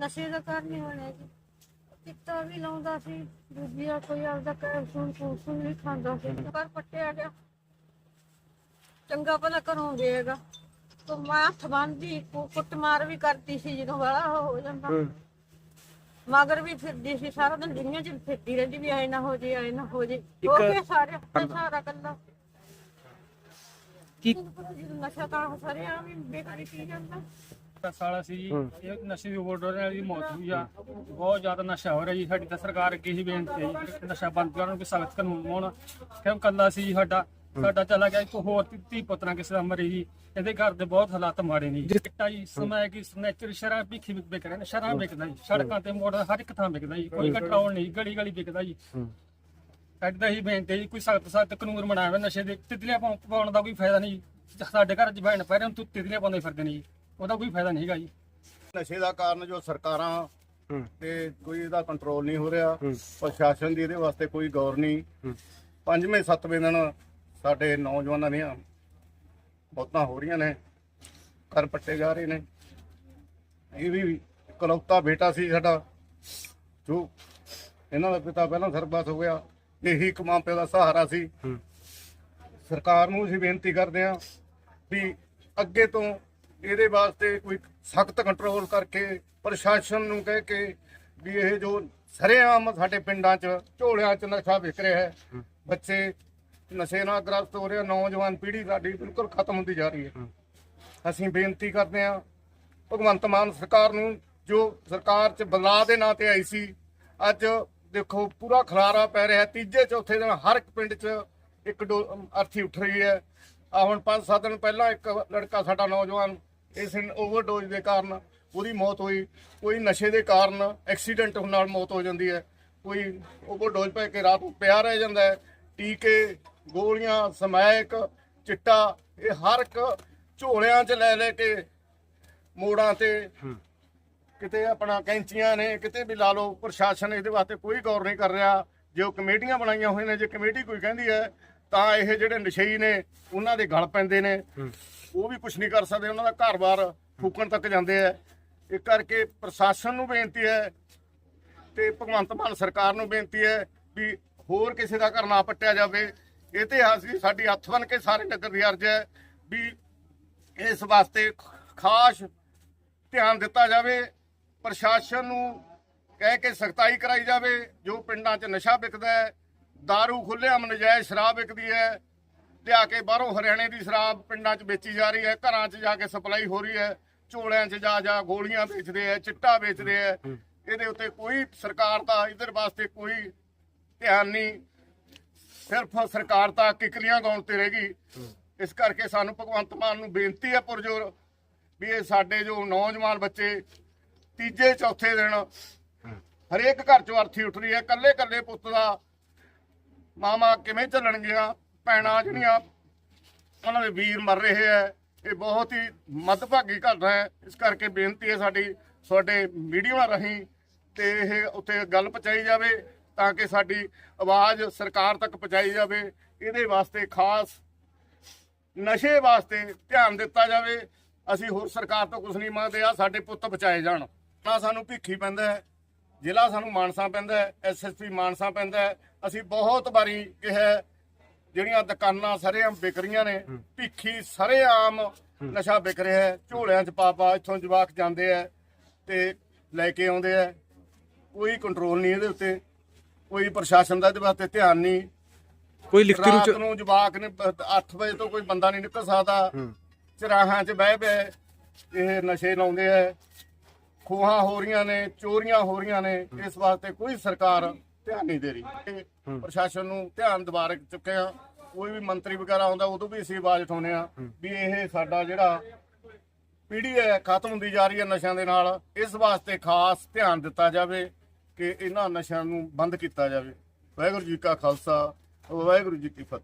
ਨਸ਼ੇ ਦਾ ਕਾਰਨ ਹੀ ਬਣਿਆ ਜੀ। ਚਿੱਟਾ ਵੀ ਲਾਉਂਦਾ ਸੀ ਦੂਜੀਆ ਕੋਈ ਆਪਦਾ ਕੈਪਸੂਲ ਕੂਸੂਲ ਵੀ ਖਾਂਦਾ ਸੀ। ਪਰ ਪੱਟਿਆ ਗਿਆ। ਚੰਗਾ ਭਲਾ ਘਰੋਂ ਦੇਗਾ ਤੋ ਮੈਂ ਹੱਥ ਬੰਨਦੀ ਕੁੱਟਮਾਰ ਵੀ ਕਰਦੀ ਸੀ ਜਦੋਂ ਵਾਲਾ ਹੋ ਜਾਂਦਾ। ਮਗਰ ਵੀ ਫਿਰਦੀ ਸੀ ਸਾਰਾ ਦਿਨ ਦੁਨੀਆ 'ਚ ਫਿਰਦੀ ਰਹਿੰਦੀ ਵੀ ਐ ਨਾ ਹੋ ਜੇ ਐ ਨਾ ਹੋ ਜੇ। ਹੋ ਕੇ ਸਾਰੇ ਤੇ ਸਾਰਾ ਕੱਲਾ ਕੀ ਜਦੋਂ ਨਸ਼ਾ ਤਾਂ ਸਾਰੇ ਆ ਵੀ ਬੇਕਾਰੀ ਪੀ ਜਾਂਦਾ। ਤਾਂ ਸਾਲਾ ਸੀ ਜੀ ਇਹ ਨਸ਼ੇ ਦੀ ਓਵਰਡੋਜ਼ ਨਾਲ ਦੀ ਮੌਤ ਹੋਈ ਆ। ਬਹੁਤ ਜ਼ਿਆਦਾ ਨਸ਼ਾ ਹੋ ਰਿਹਾ ਜੀ ਸਾਡੀ ਤਾਂ ਸਰਕਾਰ ਅੱਗੇ ਹੀ ਬੇਨਤੀ ਹੈ ਜੀ ਕਿ ਨਸ਼ਾ ਬੰਦ ਕਰਨ ਕਿ ਸਖਤ ਕਾਨੂੰਨ ਹੋਣ। ਕਿਉਂ ਕੱਲਾ ਸੀ ਜੀ ਸਾਡਾ? ਸਾਡਾ ਚਲਾ ਗਿਆ ਇੱਕ ਹੋਰ ਧੀ- ਪੁੱਤਰਾਂ ਕਿਸੇ ਦਾ ਮਰੀ ਜੀ। ਇਹਦੇ ਘਰ ਦੇ ਬਹੁਤ ਹਾਲਾਤ ਮਾੜੇ ਨੇ ਜੀ। ਚਿੱਟਾ ਜੀ ਸਮੈ ਕੀ ਸਨੈਚਰ ਸ਼ਰਾਬ ਭਿੱਖੀ ਵਿਕ ਵਿਕ ਰਹੇ ਨੇ ਸ਼ਰਾਬ ਵਿਕਦਾ ਜੀ। ਸੜਕਾਂ ਤੇ ਮੋੜ ਹਰ ਇੱਕ ਥਾਂ ਵਿਕਦਾ ਜੀ। ਕੋਈ ਕੰਟਰੋਲ ਨਹੀਂ ਗਲੀ ਗਲੀ ਵਿਕਦਾ ਜੀ। ਸਾਡੀ ਤਾਂ ਇਹੀ ਬੇਨਤੀ ਹੈ ਜੀ ਕੋਈ ਸਖਤ ਸਖਤ ਕਾਨੂੰਨ ਬਣਾਵੇ ਨਸ਼ੇ ਦੇ ਤਿਤਲੀਆਂ ਪਾਉ- ਪਾਉਣ ਦਾ ਕੋਈ ਫਾਇਦਾ ਨਹੀਂ ਸਾਡੇ ਘਰ ਚ ਬੈਣ ਪੈ ਰਹੇ ਤੂੰ ਤਿਤਲੀਆਂ ਪਾਉਂਦੇ ਫਿਰਦੇ ਨੇ ਜੀ। ਉਹਦਾ ਕੋਈ ਫਾਇਦਾ ਨਹੀਂ ਹੈਗਾ ਜੀ ਨਸ਼ੇ ਦਾ ਕਾਰਨ ਜੋ ਸਰਕਾਰਾਂ ਹੂੰ। ਤੇ ਕੋਈ ਇਹਦਾ ਕੰਟਰੋਲ ਨਹੀਂ ਹੋ ਰਿਹਾ ਹੂੰ। ਪ੍ਰਸ਼ਾਸਨ ਦੀ ਇਹਦੇ ਵਾਸਤੇ ਕੋਈ ਗੌਰ ਨਹੀਂ ਪੰਜਵੇਂ ਸੱਤਵੇਂ ਦਿਨ ਸਾਡੇ ਨੌਜਵਾਨਾਂ ਦੀਆਂ ਮੌਤਾਂ ਹੋ ਰਹੀਆਂ ਨੇ ਕਰ ਪੱਟੇ ਜਾ ਰਹੇ ਨੇ ਇਹ ਵੀ ਇਕਲੌਤਾ ਬੇਟਾ ਸੀ ਸਾਡਾ ਜੋ ਇਹਨਾਂ ਦਾ ਪਿਤਾ ਪਹਿਲਾਂ ਸਰਬੱਤ ਹੋ ਗਿਆ ਇਹੀ ਇੱਕ ਮਾਂ ਪਿਓ ਦਾ ਸਹਾਰਾ ਸੀ ਹੂੰ। ਸਰਕਾਰ ਨੂੰ ਅਸੀਂ ਬੇਨਤੀ ਕਰਦੇ ਹਾਂ ਵੀ ਅੱਗੇ ਤੋਂ ਇਹਦੇ ਵਾਸਤੇ ਕੋਈ ਸਖਤ ਕੰਟਰੋਲ ਕਰਕੇ ਪ੍ਰਸ਼ਾਸਨ ਨੂੰ ਕਹਿ ਕੇ ਵੀ ਇਹ ਜੋ ਸਰੇਆਮ ਸਾਡੇ ਪਿੰਡਾਂ 'ਚ ਝੋਲਿਆਂ 'ਚ ਨਸ਼ਾ ਵਿਕ ਰਿਹਾ ਹੈ ਬੱਚੇ ਨਸ਼ੇ ਨਾਲ ਗ੍ਰਸਤ ਹੋ ਰਹੇ ਨੌਜਵਾਨ ਪੀੜ੍ਹੀ ਸਾਡੀ ਬਿਲਕੁਲ ਖਤਮ ਹੁੰਦੀ ਜਾ ਰਹੀ ਹੈ। ਅਸੀਂ ਬੇਨਤੀ ਕਰਦੇ ਹਾਂ ਭਗਵੰਤ ਮਾਨ ਸਰਕਾਰ ਨੂੰ ਜੋ ਸਰਕਾਰ 'ਚ ਬਦਲਾਅ ਦੇ ਨਾਂ ਤੇ ਆਈ ਸੀ ਅੱਜ ਦੇਖੋ ਪੂਰਾ ਖਲਾਰਾ ਪੈ ਰਿਹਾ ਤੀਜੇ ਚੌਥੇ ਦਿਨ ਹਰ ਇੱਕ ਪਿੰਡ 'ਚ ਇੱਕ ਅਰਥੀ ਉੱਠ ਰਹੀ ਹੈ। ਆ ਹੁਣ 5-7 ਦਿਨ ਪਹਿਲਾਂ ਇੱਕ ਲੜਕਾ ਸਾਡਾ ਨੌਜਵਾਨ ਇਸ ਓਵਰਡੋਜ਼ ਦੇ ਕਾਰਨ ਉਹਦੀ ਮੌਤ ਹੋਈ। ਕੋਈ ਨਸ਼ੇ ਦੇ ਕਾਰਨ ਐਕਸੀਡੈਂਟ ਨਾਲ ਮੌਤ ਹੋ ਜਾਂਦੀ ਹੈ। ਕੋਈ ਓਵਰਡੋਜ਼ ਪੈ ਕੇ ਰਾਤ ਨੂੰ ਪਿਆ ਰਹਿ ਜਾਂਦਾ ਹੈ। ਟੀਕੇ ਗੋਲੀਆਂ ਸਮੈਕ ਚਿੱਟਾ ਇਹ ਹਰ ਇੱਕ ਝੋਲਿਆਂ 'ਚ ਲੈ ਲੈ ਕੇ ਮੋੜਾਂ ਤੇ ਕਿਤੇ ਆਪਣਾ ਕੈਂਚੀਆਂ ਨੇ ਕਿਤੇ ਵੀ ਲਾ ਲਓ ਪ੍ਰਸ਼ਾਸਨ ਇਹਦੇ ਵਾਸਤੇ ਕੋਈ ਗੌਰ ਨਹੀਂ ਕਰ ਰਿਹਾ। ਜੋ ਕਮੇਟੀਆਂ ਬਣਾਈਆਂ ਹੋਈਆਂ ਨੇ ਜੇ ਕਮੇਟੀ ਕੋਈ ਕਹਿੰਦੀ ਹੈ ਤਾਂ ਇਹ ਜਿਹੜੇ ਨਸ਼ਈ ਨੇ ਉਹਨਾਂ ਦੇ ਗਲ ਪੈਂਦੇ ਨੇ। ਉਹ ਵੀ ਕੁਝ ਨਹੀਂ ਕਰ ਸਕਦੇ ਉਹਨਾਂ ਦਾ ਘਰ-ਬਾਰ ਫੂਕਣ ਤੱਕ ਜਾਂਦੇ ਆ। ਇਹ ਕਰਕੇ ਪ੍ਰਸ਼ਾਸਨ ਨੂੰ ਬੇਨਤੀ ਹੈ ਤੇ ਭਗਵੰਤ ਮਾਨ ਸਰਕਾਰ ਨੂੰ ਬੇਨਤੀ ਹੈ ਵੀ ਹੋਰ ਕਿਸੇ ਦਾ ਘਰ ਨਾ ਪੱਟਿਆ ਜਾਵੇ। ਇਹ ਤੇ ਅਸੀਂ ਸਾਡੀ ਹੱਥ ਬਨ ਕੇ ਸਾਰੇ ਨਗਰ ਦੀ ਅਰਜ਼ ਹੈ ਵੀ ਇਸ ਵਾਸਤੇ ਖਾਸ ਧਿਆਨ ਦਿੱਤਾ ਜਾਵੇ ਪ੍ਰਸ਼ਾਸਨ ਨੂੰ ਕਹਿ ਕੇ ਸਖਤਾਈ ਕਰਾਈ ਜਾਵੇ ਜੋ ਪਿੰਡਾਂ 'ਚ ਨਸ਼ਾ ਵਿਕਦਾ ਹੈ दारू ਖੁੱਲ੍ਹੇਆਮ ਨਜਾਇਜ਼ ਸ਼ਰਾਬ ਵਿਕਦੀ ਹੈ ਲਿਆ ਕੇ ਬਾਹਰੋਂ ਹਰਿਆਣੇ ਦੀ ਸ਼ਰਾਬ ਪਿੰਡਾਂ 'ਚ ਵੇਚੀ ਜਾ ਰਹੀ ਹੈ ਘਰਾਂ 'ਚ ਜਾ ਕੇ ਸਪਲਾਈ ਹੋ ਰਹੀ ਹੈ ਝੋਲਿਆਂ 'ਚ ਜਾ ਜਾ ਗੋਲੀਆਂ ਵੇਚਦੇ ਆ ਚਿੱਟਾ ਵੇਚਦੇ ਆ ਇਹਦੇ ਉੱਤੇ ਕੋਈ ਸਰਕਾਰ ਦਾ ਇਧਰ ਵਾਸਤੇ ਕੋਈ ਧਿਆਨ ਨਹੀਂ ਸਿਰਫ ਸਰਕਾਰ ਤਾਂ ਕਿਕਲੀਆਂ ਗਾਉਣ ਤੇ ਰਹਿ ਗਈ ਇਸ ਕਰਕੇ ਸਾਨੂੰ ਭਗਵੰਤ ਮਾਨ ਨੂੰ ਬੇਨਤੀ ਹੈ ਪੁਰਜੋਰ ਵੀ ਇਹ ਸਾਡੇ ਜੋ ਨੌਜਵਾਨ ਬੱਚੇ ਤੀਜੇ ਚੌਥੇ ਦਿਨ ਹਰੇਕ ਘਰ ਚੋਂ ਅਰਥੀ ਉੱਠ ਰਹੀ ਹੈ ਕੱਲੇ ਕੱਲੇ ਪੁੱਤ ਦਾ ਮਾਮਾ ਕਿਵੇਂ ਚੱਲਣਗੀਆਂ? ਭੈਣਾਂ ਜਿਹੜੀਆਂ ਉਹਨਾਂ ਦੇ ਵੀਰ ਮਰ ਰਹੇ ਹੈ ਇਹ ਬਹੁਤ ਹੀ ਮੱਦਭਾਗੀ ਘਟਨਾ ਹੈ ਇਸ ਕਰਕੇ ਬੇਨਤੀ ਹੈ ਸਾਡੀ, ਤੁਹਾਡੇ ਮੀਡੀਆ ਰਾਹੀਂ ਤੇ ਇਹ ਉੱਥੇ ਗੱਲ ਪਹੁੰਚਾਈ ਜਾਵੇ ਤਾਂ ਕਿ ਸਾਡੀ ਆਵਾਜ਼ ਸਰਕਾਰ ਤੱਕ ਪਹੁੰਚਾਈ ਜਾਵੇ। ਇਹਦੇ ਵਾਸਤੇ ਖਾਸ ਨਸ਼ੇ ਵਾਸਤੇ ਧਿਆਨ ਦਿੱਤਾ ਜਾਵੇ। ਅਸੀਂ ਹੋਰ ਸਰਕਾਰ ਤੋਂ ਕੁਝ ਨਹੀਂ ਮੰਗਦੇ ਆ ਸਾਡੇ ਪੁੱਤ ਬਚਾਏ ਜਾਣ। ਤਾਂ ਸਾਨੂੰ ਭਿੱਖੀ ਪੈਂਦਾ ਹੈ ਜ਼ਿਲ੍ਹਾ ਸਾਨੂੰ ਮਾਨਸਾ ਪੈਂਦਾ ਐਸਐਸਪੀ ਮਾਨਸਾ ਪੈਂਦਾ ਅਸੀਂ ਬਹੁਤ ਵਾਰੀ ਕਿਹਾ ਜਿਹੜੀਆਂ ਦੁਕਾਨਾਂ ਸਰੇਆਮ ਵਿਕ ਰਹੀਆਂ ਨੇ ਭਿੱਖੀ ਸਰੇਆਮ ਨਸ਼ਾ ਵਿਕ ਰਿਹਾ ਹੈ ਝੋਲਿਆਂ 'ਚ ਪਾ ਪਾ ਇੱਥੋਂ ਜਵਾਕ ਜਾਂਦੇ ਆ ਤੇ ਲੈ ਕੇ ਆਉਂਦੇ ਆ ਕੋਈ ਕੰਟਰੋਲ ਨਹੀਂ ਇਹਦੇ ਉੱਤੇ ਕੋਈ ਪ੍ਰਸ਼ਾਸਨ ਦਾ ਇਹਦੇ ਵਾਸਤੇ ਧਿਆਨ ਨਹੀਂ। ਕੋਈ ਲਿਖਤੀ ਰੂਪ ਚ ਨੂੰ ਜਵਾਕ ਨੇ 8 ਵਜੇ ਤੋਂ ਕੋਈ ਬੰਦਾ ਨਹੀਂ ਨਿਕਲ ਸਕਦਾ। ਚਰਾਹਾਂ 'ਚ ਬਹਿ ਬਹਿ ਇਹ ਨਸ਼ੇ ਲਾਉਂਦੇ ਆ ਖੋਹਾਂ ਹੋ ਰਹੀਆਂ ਨੇ ਚੋਰੀਆਂ ਹੋ ਰਹੀਆਂ ਨੇ ਇਸ ਵਾਸਤੇ ਕੋਈ ਸਰਕਾਰ ਧਿਆਨ ਨਹੀਂ ਦੇ ਰਹੀ। ਪ੍ਰਸ਼ਾਸਨ ਨੂੰ ਧਿਆਨ ਦਿਵਾ ਚੁੱਕੇ ਆ ਕੋਈ ਵੀ ਮੰਤਰੀ ਵਗੈਰਾ ਆਉਂਦਾ ਉਦੋਂ ਵੀ ਅਸੀਂ ਆਵਾਜ਼ ਉਠਾਉਂਦੇ ਆ ਵੀ ਇਹ ਸਾਡਾ ਜਿਹੜਾ ਪੀੜ੍ਹੀ ਹੈ ਖਤਮ ਹੁੰਦੀ ਜਾ ਰਹੀ ਹੈ ਨਸ਼ਿਆਂ ਦੇ ਨਾਲ। ਇਸ ਵਾਸਤੇ ਖਾਸ ਧਿਆਨ ਦਿੱਤਾ ਜਾਵੇ ਕਿ ਇਹਨਾਂ ਨਸ਼ਿਆਂ ਨੂੰ ਬੰਦ ਕੀਤਾ ਜਾਵੇ। ਵਾਹਿਗੁਰੂ ਜੀ ਕਾ ਖਾਲਸਾ ਵਾਹਿਗੁਰੂ ਜੀ ਕੀ ਫਤਿਹ।